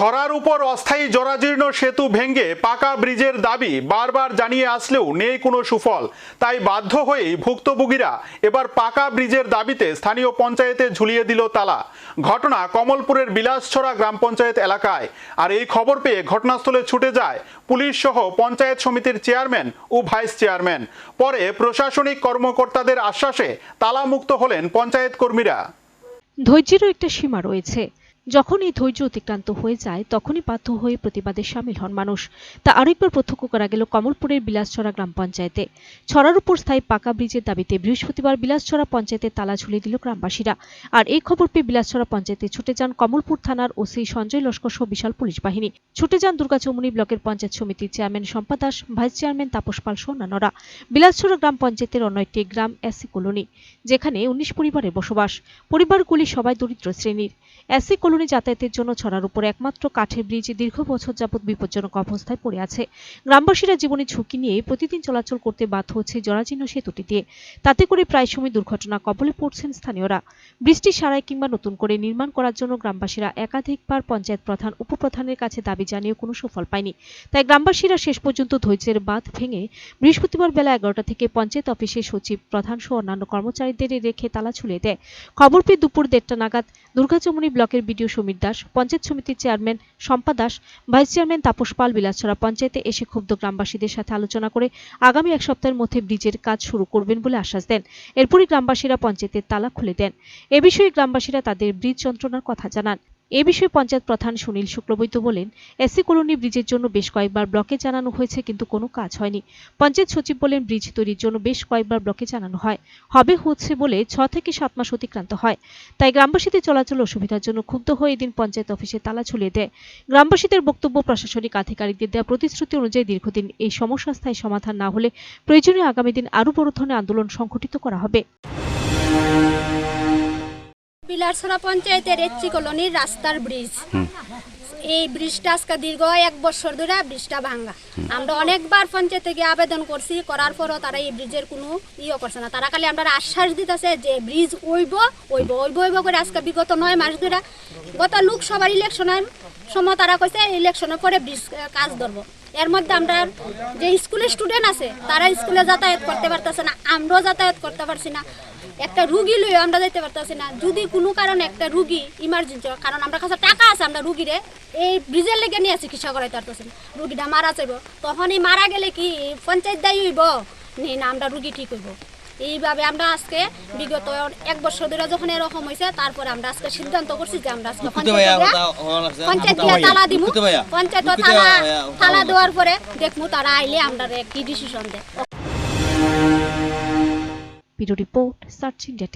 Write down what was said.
ছড়ার উপর অস্থায়ী জরাজীর্ণ সেতু ভেঙে পাকা ব্রিজের দাবি বারবার জানিয়ে আসলেও নেই কোনো সুফল। তাই বাধ্য হয়েই ভুক্তভোগীরা এবার পাকা ব্রিজের দাবিতে স্থানীয় পঞ্চায়েতে ঝুলিয়ে দিল তালা। ঘটনা কমলপুরের বিলাসছড়া গ্রাম পঞ্চায়েত এলাকায়। আর এই খবর পেয়ে ঘটনাস্থলে ছুটে যায় পুলিশ সহ পঞ্চায়েত সমিতির চেয়ারম্যান ও ভাইস চেয়ারম্যান। পরে প্রশাসনিক কর্মকর্তাদের আশ্বাসে তালামুক্ত হলেন পঞ্চায়েত কর্মীরা। ধৈর্যেরও একটা সীমা রয়েছে। যখন এই ধৈর্য অতিক্রান্ত হয়ে যায়, তখনই বাধ্য হয়ে প্রতিবাদে সামিল হন মানুষ। তা আরেকবার প্রত্যক্ষ করা গেল কমলপুরের বিলাসছড়া গ্রাম পঞ্চায়েতে। ছড়ার উপর স্থায়ী পাকা ব্রিজের দাবিতে বৃহস্পতিবার বিলাসছড়া পঞ্চায়েতে তালা ঝুলিয়ে দিল গ্রামবাসীরা। আর এই খবর পেয়ে বিলাসছড়া পঞ্চায়েতে ছুটে যান কমলপুর থানার ওসি সঞ্জয় লস্কর সহ বিশাল পুলিশ বাহিনী। ছুটে যান দুর্গাচৌমুনি ব্লকের পঞ্চায়েত সমিতির chairman Shampa Das, vice chairman Tapas Pal সহ অন্যান্যরা। বিলাসছড়া গ্রাম পঞ্চায়েতের অন্য একটি গ্রাম এসি কলোনি, যেখানে উনিশ পরিবারের বসবাস। পরিবারগুলি সবাই দরিদ্র শ্রেণির। এসি কলোনি যাতায়াতের জন্য ছড়ার উপর একমাত্র কাঠের ব্রিজ দীর্ঘ বছর যাবৎ বিপজ্জনক অবস্থায় পড়ে আছে। গ্রামবাসীরা জীবনে ঝুঁকি নিয়ে প্রতিদিন চলাচল করতে বাধ্য হচ্ছে জরাজীর্ণ সেতুটি দিয়ে। তাতে করে প্রায় সময় দুর্ঘটনা কবলে পড়ছেন স্থানীয়রা। বৃষ্টি সারায় কিংবা নতুন করে নির্মাণ করার জন্য গ্রামবাসীরা একাধিকবার পঞ্চায়েত প্রধান, উপপ্রধানের কাছে দাবি জানিয়ে কোনো সুফল পায়নি। তাই গ্রামবাসীরা শেষ পর্যন্ত ধৈর্যের বাঁধ ভেঙে বৃহস্পতিবার বেলা এগারোটা থেকে পঞ্চায়েত অফিসে সচিব, প্রধান সহ অন্যান্য কর্মচারীদের রেখে তালা ঝুলিয়ে দেয়। খবর পেয়ে দুপুর দেড়টা নাগাদ দুর্গাচমনি ব্লকের বিডিও সমীর দাস, পঞ্চায়েত সমিতির chairman Shampa Das, vice chairman Tapas Pal Bilaschhara পঞ্চায়েতে এসে ক্ষুব্ধ গ্রামবাসীদের সাথে আলোচনা করে আগামী এক সপ্তাহের মধ্যে ব্রিজের কাজ শুরু করবেন বলে আশ্বাস দেন। এরপরই গ্রামবাসীরা পঞ্চায়েতের তালা খুলে দেন। এ বিষয়ে গ্রামবাসীরা তাদের ব্রিজ যন্ত্রণার কথা জানান। এ বিষয়ে পঞ্চায়েত প্রধান সুনীল শুক্লবৈদ্য বলেন, এসি কলোনি ব্রিজের জন্য বেশ কয়েকবার ব্লকে জানানো হয়েছে, কিন্তু কোনো কাজ হয়নি। পঞ্চায়েত সচিব বলেন, ব্রিজ তৈরির জন্য বেশ কয়েকবার ব্লকে জানানো হয়। হবে হচ্ছে বলে ছ থেকে সাত মাস অতিক্রান্ত হয়। তাই গ্রামবাসীদের চলাচল অসুবিধার জন্য ক্ষুব্ধ হয়ে এদিন পঞ্চায়েত অফিসে তালা ঝুলিয়ে দেয়। গ্রামবাসীদের বক্তব্য প্রশাসনিক আধিকারিকদের দেওয়া প্রতিশ্রুতি অনুযায়ী দীর্ঘদিন এই সমস্যা স্থায়ী সমাধান না হলে প্রয়োজনীয় আগামী দিন আরও বড় ধরনের আন্দোলন সংঘটিত করা হবে। বিলারছড়া পঞ্চায়েতের এচি কলোনির রাস্তার ব্রিজ। এই ব্রিজটা আজকে দীর্ঘ এক বছর ধরে ব্রিজটা ভাঙ্গা আমরা অনেকবার পঞ্চায়েতে গিয়ে আবেদন করছি করার পরও তারা এই ব্রিজের কোনো ইয়ে করছে না। তারা খালি আমরা আশ্বাস দিতেছে যে ব্রিজ ওইব ওইব ওইব ওইব করে আজকে বিগত নয় মাস ধরে গত লোকসভার ইলেকশনের সময় তারা কইছে ইলেকশনের পরে ব্রিজ কাজ ধরবো। এর মধ্যে আমরা যে স্কুলের স্টুডেন্ট আছে, তারা স্কুলে যাতায়াত করতে পারতেছে না, আমরাও যাতায়াত করতে পারছি না। একটা রুগী লই আমরা যাইতে পারতেছি না। যদি কোনো কারণে একটা রুগী ইমার্জেন্সি কারণ আমরা কাছে টাকা আছে আমরা রুগীরে, এই ব্রিজের লেগে নিয়ে চিকিৎসা করাইতে পারতেছি না। রুগীটা মারা যাইব। তখনই মারা গেলে কি পঞ্চায়েত দায়ী হইব? না, আমরা রুগী ঠিক হইব। এইভাবে আমরা আজকে বিগত এক বছর ধরে যখন এরকম হয়েছে তারপরে আমরা আজকে সিদ্ধান্ত করছি যে আমরা আজকে পঞ্চায়েত দিয়ে তালা দিব পঞ্চায়েত তালা তালা দেওয়ার পরে দেখব তারা আইলে আমরা কি ডিসিশন দেয়। Report search India